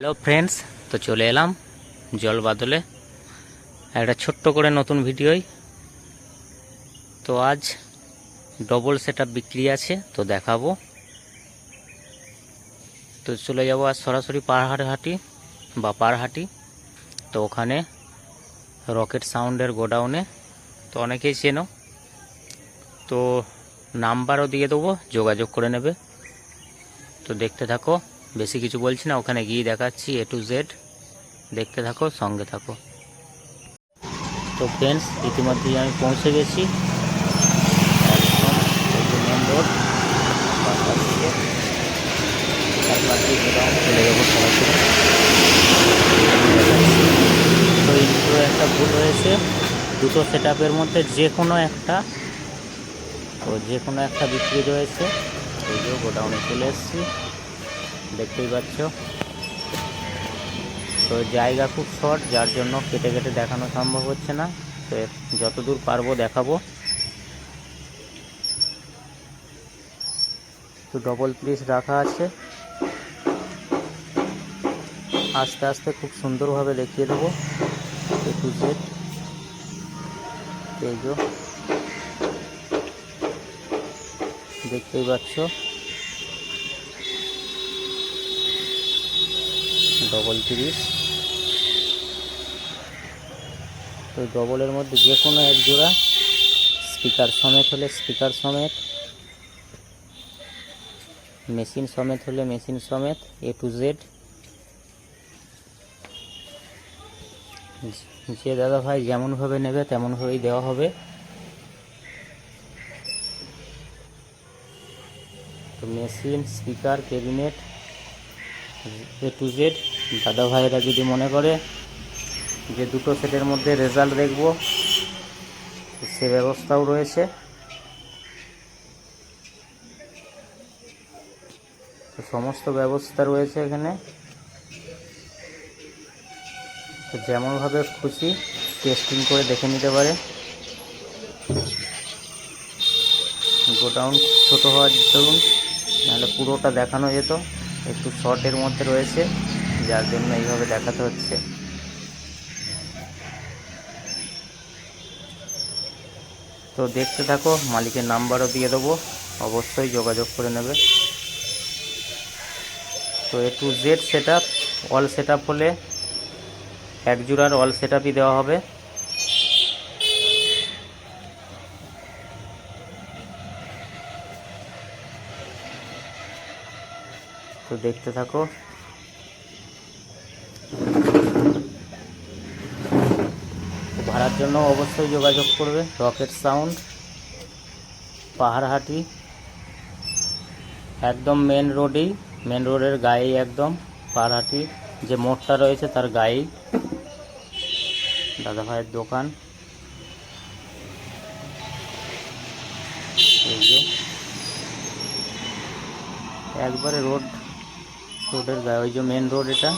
Hello friends তো চলে এলাম জল বাদলে। একটা ছোট্ট করে নতুন ভিডিওই। তো আজ ডবল সেট বিক্রি আছে, তো দেখাবো। তো চলে যাব আজ সরাসরি পাহাড় হাটি বা পারহাটি তো ওখানে রকেট সাউন্ডের গোডাউনে তো অনেকেই চেনো। তো নাম্বারও দিয়ে দেবো, যোগাযোগ করে নেবে। তো দেখতে থাকো। বেশি কিছু বলছি না, ওখানে গিয়ে দেখাচ্ছি এ টু জেড দেখতে থাকো, সঙ্গে থাকো। তো ফ্রেন্ডস ইতিমধ্যেই আমি পৌঁছে গেছি। মেন রোড চলে যাব সরাসরি তো একটা ভুল হয়েছে। দুটো সেট মধ্যে যে কোনো একটা তো যে কোনো একটা বিক্রি রয়েছে এই যে গোডাউনে চলে এসেছি। দেখতেই পাচ্ছ। তো জায়গা খুব শর্ট, যার জন্য কেটে কেটে দেখানো সম্ভব হচ্ছে না। তো যতদূর পারব দেখাবো। তো ডবল পিস রাখা আছে। আস্তে আস্তে খুব সুন্দরভাবে দেখিয়ে দেবো। এ টু জেড দেখতেই পাচ্ছ। ডবল তিরিশ তো ডবলের মধ্যে যে কোনো এক জোড়া। স্পিকার সমেত হলে স্পিকার সমেত। মেশিন সমেত হলে মেশিন সমেত এ টু জেড যে দাদা ভাই যেমনভাবে নেবে তেমনভাবেই দেওয়া হবে। তো machine speaker cabinet A to Z দাদা ভাইয়েরা যদি মনে করে যে দুটো সেটের মধ্যে রেজাল্ট দেখব সে ব্যবস্থাও রয়েছে। সমস্ত ব্যবস্থা রয়েছে এখানে। তো যেমনভাবে খুশি টেস্টিং করে দেখে নিতে পারে। গোডাউন ছোটো হওয়ার দরুন, নাহলে পুরোটা দেখানো যেত। একটু শর্টের মধ্যে রয়েছে। যার জন্য এইভাবে দেখাতে হচ্ছে। তো দেখতে থাকো, মালিকের নাম্বারও দিয়ে দেবো, অবশ্যই যোগাযোগ করে নেবে। তো A to Z set all set হলে এক জোড়ার অল সেট দেওয়া হবে। তো দেখতে থাকো। ভাড়ার জন্য অবশ্যই যোগাযোগ করবে। রকেট সাউন্ড পাহাড়হাটি, একদম মেন রোডেই মেন রোডের গায়েই একদম পাহাড়হাটি। যে মোড়টা রয়েছে তার গায়েই দাদা ভাইয়ের দোকান একবারে রোড রোডের গায়ে, ওই যে মেন রোড এটা।